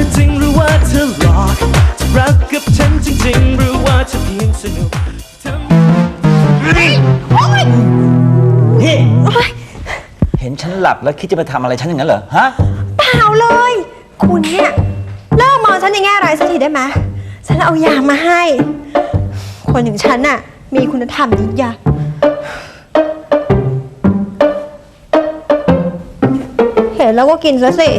อจริงหรือว่าเธอหลอกจะรักกับฉันจริงๆหรือว่าจะเพียงสนุกทำนี่เห็นฉันหลับแล้วคิดจะไปทำอะไรฉันอย่างนั้นเหรอฮะเปล่าเลย คุณเนี่ยเลิกมองฉันในแง่ร้ายสักทีได้ไหมฉันเอายามาให้ คนอย่างฉันน่ะ มีคุณธรรมนิยามเห็นแล้วก็กินซะสิ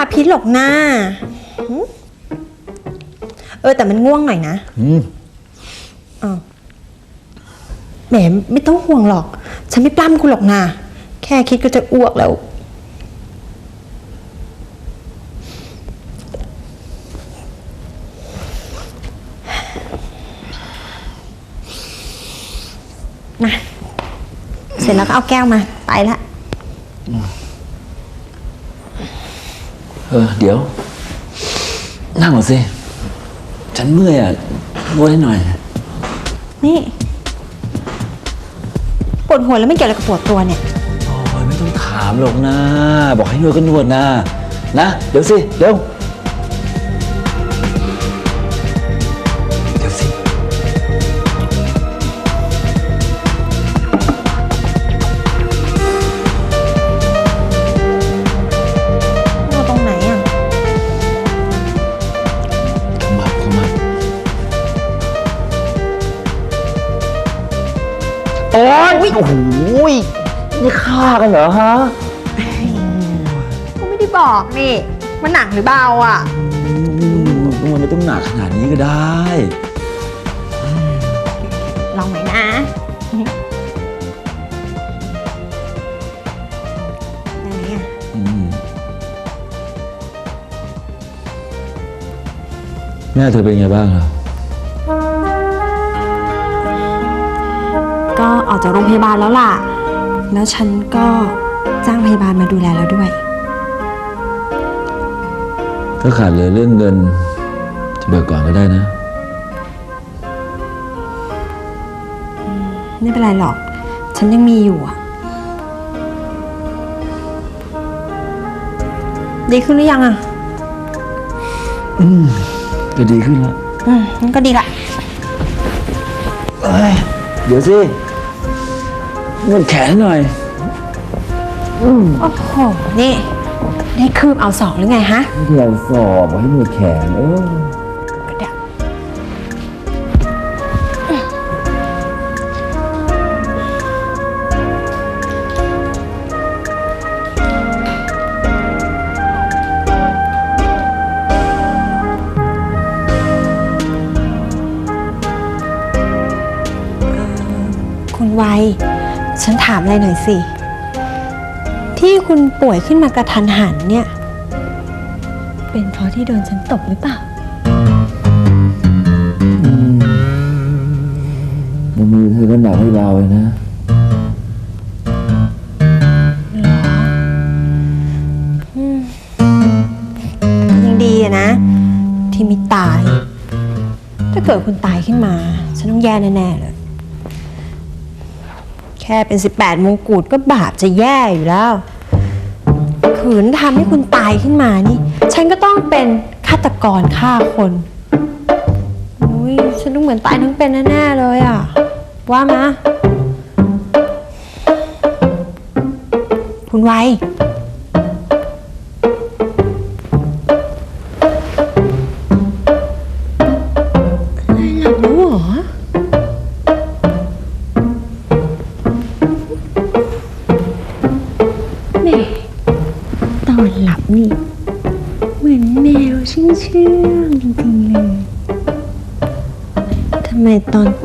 าพิษหรอกหน้าหึเออ แต่มันง่วงหน่อยนะอืมอ้าวแหมไม่ต้องห่วงหรอก ฉันไม่ปล้ำคุณหรอกนะแค่คิดก็จะอ้วกแล้ว นะ เสร็จแล้วก็เอาแก้วมา ไปละ เออ เดี๋ยว นั่งก่อนสิ ฉันเมื่อยอะนวดให้หน่อย นี่ปวดหัวแล้วไม่เกี่ยวอะไรกับปวดตัวเนี่ย โอ้ยไม่ต้องถามหรอกนะ บอกให้นวดก็นวดนะ นะ เดี๋ยวสิ เร็ว ยโอ้โหยนี่ฆ่ากันเหรอฮะก็ไม่ได้บอกนี่ มันหนักหรือเบาอะอืมมันไม่ต้องหนักขนาดนี้ก็ได้ ลองหน่อยนะ ได้ไหมอะอืมแม่เธอเป็นไงบ้างล่ะ ก็ออกจากโรงพยาบาลแล้วล่ะ แล้วฉันก็จ้างพยาบาลมาดูแลแล้วด้วย ถ้าขาดเหลยเรื่องเงิน จะเบิกก่อนก็ได้นะ ไม่เป็นไรหรอก ฉันยังมีอยู่อะดีขึ้นหรือยังอะจะดีขึ้นแล้ว อืมงั้นก็ดีละเอ้ยเดี๋ยวสิ นวดแขนหน่อยโอ้โห นี่ ได้คืบเอาสองหรือไงฮะที่เราสอบบอกให้นวดแขนเออ อะไรหน่อยสิ ที่คุณป่วยขึ้นมากระทันหันเนี่ย เป็นเพราะที่โดนฉันตบหรือเปล่า ในมือเธอก็หนักไม่เบาเลยนะ ยังดีอะนะ ที่ไมีตาย ถ้าเกิดคุณตายขึ้นมา ฉันต้องแย่แน่ ๆ เลยแค่เป็น 18 มงกุฎก็บาปจะแย่อยู่แล้ว ขืนทำให้คุณตายขึ้นมานี่ ฉันก็ต้องเป็นฆาตกรฆ่าคนอุ้ยฉันต้องเหมือนตายทั้งเป็นแน่ๆเลยอะ ว่ามาคุณไว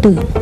ต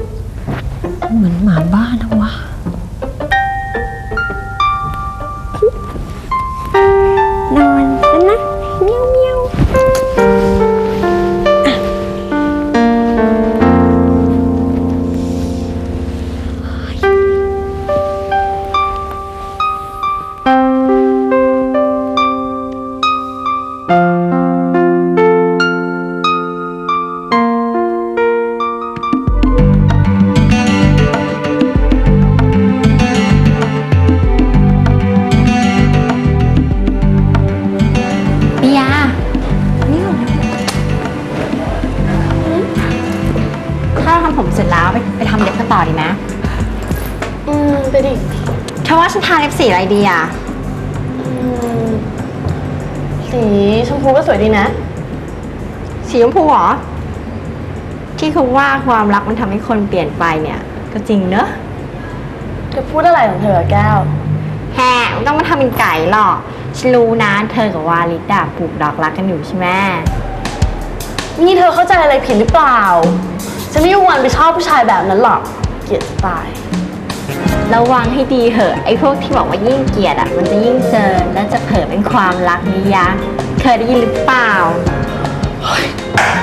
ฉันทาเล็บสีอะไรดีอะ สีชมพูก็สวยดีนะ สีชมพูเหรอ ที่เขาว่าความรักมันทำให้คนเปลี่ยนไปเนี่ย ก็จริงเนอะเธอพูดอะไรของเธออะแก้ว แฮะไม่ต้องมาทำเป็นไก่หรอกฉันรู้นะเธอกับวาลิดอะปลูกดอกรักกันอยู่ใช่ไหมนี่เธอเข้าใจอะไรผิดหรือเปล่า ฉันไม่มีวันไปชอบผู้ชายแบบนั้นหรอก เกลียดจะตาย ระวังให้ดีเหอะไอ้พวกที่บอกว่ายิ่งเกลียดอะมันจะยิ่งเจอและจะเผลอเป็นความรักนิยะเคยได้ยินหรือเปล่า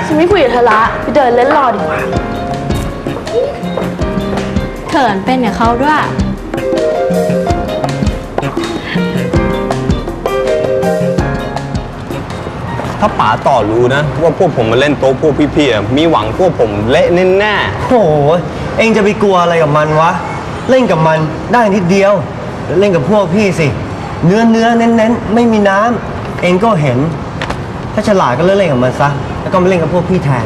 ฉันไม่คุยกับเธอละไปเดินเล่นรอดีกว่าเขินเป็นกับเขาด้วย ถ้าป๋าต่อรู้นะ ว่าพวกผมมาเล่นโต๊ะพวกพี่ๆอะมีหวังพวกผมเละแน่โอ้โหเองจะไปกลัวอะไรกับมันวะ เล่นกับมันได้นิดเดียวเล่นกับพวกพี่สิ เนื้อเนื้อเน้นเน้นๆไม่มีน้ำเองก็เห็น ถ้าฉลาดก็เลิกเล่นกับมันซะแล้วก็มาเล่นกับพวกพี่แทน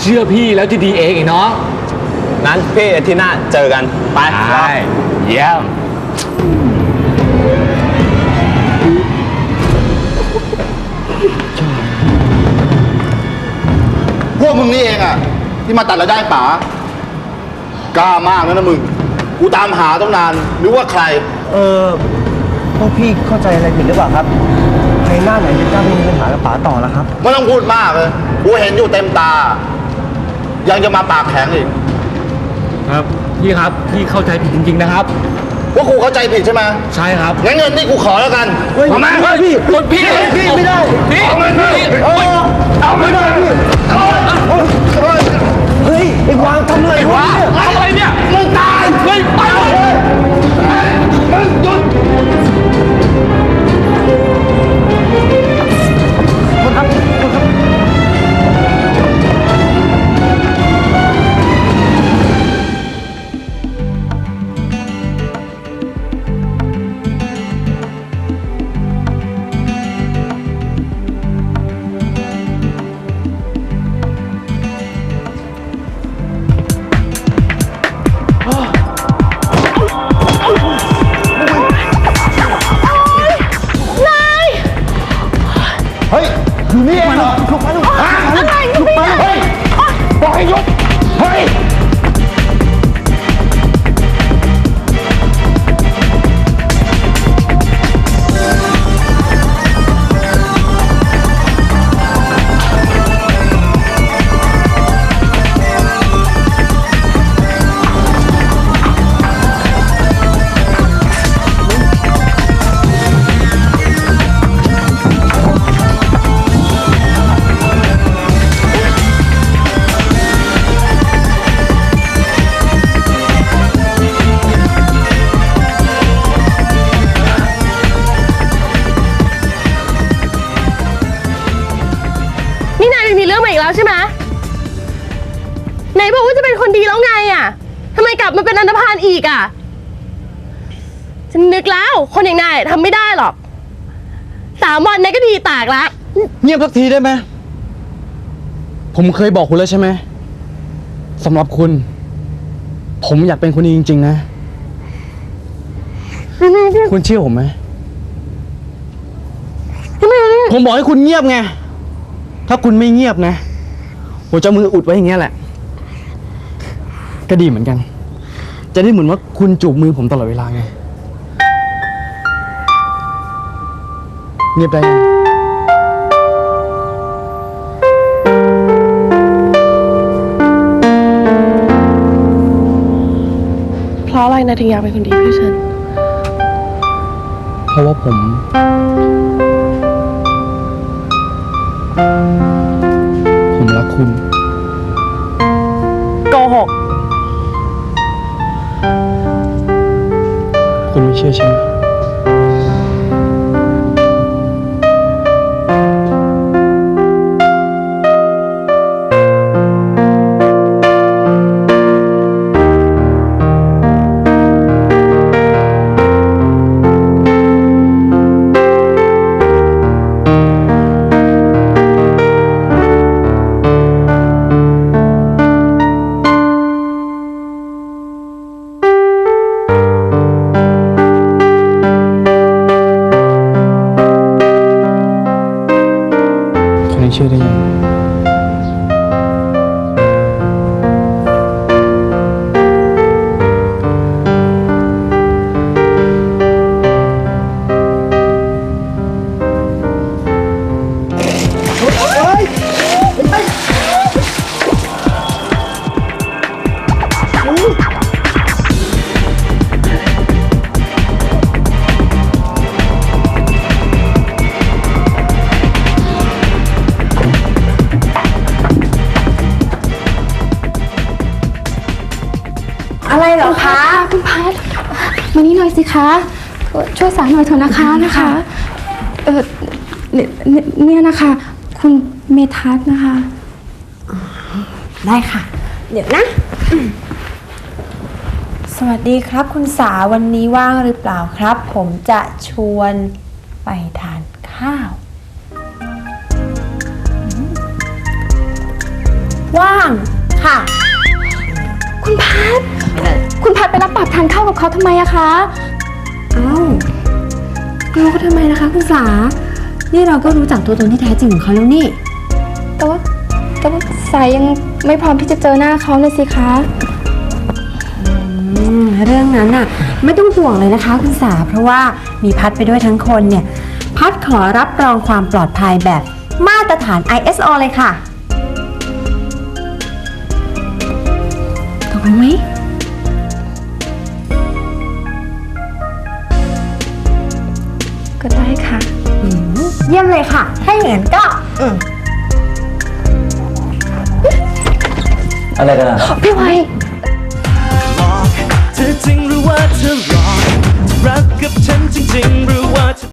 เชื่อพี่แล้วจะดีเองไอ้น้องๆนั้นพี่อาที่หน้าเจอกัน ไปใช่เยี่ยม พวกมึงนี่เองอะที่มาตัดรายได้ป๋ากล้ามากนะนะมึง กูตามหาต้องนานหรือว่าใคร เออพวกพี่เข้าใจอะไรผิดหรือเปล่าครับใครหน้าไหนจะกล้ามีปัญหากับป๋าต่อแล้วครับ ไม่ต้องพูดมากเลย กูเห็นอยู่เต็มตา ยังจะมาปากแข็งอีก ครับ พี่ครับ พี่เข้าใจผิดจริง ๆ นะครับ ว่ากูเข้าใจผิดใช่ไหมใช่ครับ งั้นเงินนี่กูขอแล้วกันเฮ้ยเอามาเฮ้ยพี่รถพี่พี่ไม่ได้พี่เอาเงินมาเออเอาเงินมาเอาเฮ้ยเฮ้ยไอ้วางทำอะไรวะเนี่ยเอาอะไรเนี่ย มึง ใหม่อีกแล้วใช่ไหมไหนบอกว่าจะเป็นคนดีแล้วไงอะทำไมกลับมาเป็นอันธพาลอีกอะ ฉันนึกแล้ว คนอย่างนายทำไม่ได้หรอก สามวันนายก็ดีตากละเงียบสักทีได้ไหม ผมเคยบอกคุณแล้วใช่ไหมสำหรับคุณ ผมอยากเป็นคนดีจริง ๆ นะ คุณเชื่อผมไหม ผมบอกให้คุณเงียบไง ถ้าคุณไม่เงียบนะ ผมจะเอามืออุดไว้อย่างเงี้ยแหละ ก็ดีเหมือนกัน จะได้เหมือนว่าคุณจูบมือผมตลอดเวลาไง เงียบได้ยังเพราะอะไรนายถึงอยากเป็นคนดีเพื่อฉัน เพราะว่าผม คุณ โกหก คุณไม่เชื่อใช่ ไหม หน่อยสิคะช่วยสารหน่อยเถอะนะคะนะคะเออเนี่ยเนี่ยเนี่ยนะคะ คุณเมทัศน์นะคะ ได้ค่ะ เดี๋ยวนะ สวัสดีครับคุณสาวันนี้ว่างหรือเปล่าครับ ผมจะชวนไปทานข้าว ว่างค่ะ คุณพัด คุณพัดไปรับปากทานข้าวกับเขาทำไมอะคะ เอ้าเราก็ทำไมนะคะคุณสา นี่เราก็รู้จักตัวตนที่แท้จริงของเขาแล้วนี่ แต่ว่าแต่ว่าสายยังไม่พร้อมที่จะเจอหน้าเขาเลยสิคะ อืมเรื่องนั้นน่ะ ไม่ต้องห่วงเลยนะคะคุณสา เพราะว่ามีพัดไปด้วยทั้งคนเนี่ย พัดขอรับรองความปลอดภัยแบบมาตรฐาน ISO เลยค่ะตกลงไหม เยี่ยมเลยค่ะ ถ้าอย่างนั้นก็ อืมอะไรกันอะพี่ไวหลอกเธอจริงหรือว่าเธอหลอกรักกับฉันจริงๆหรือ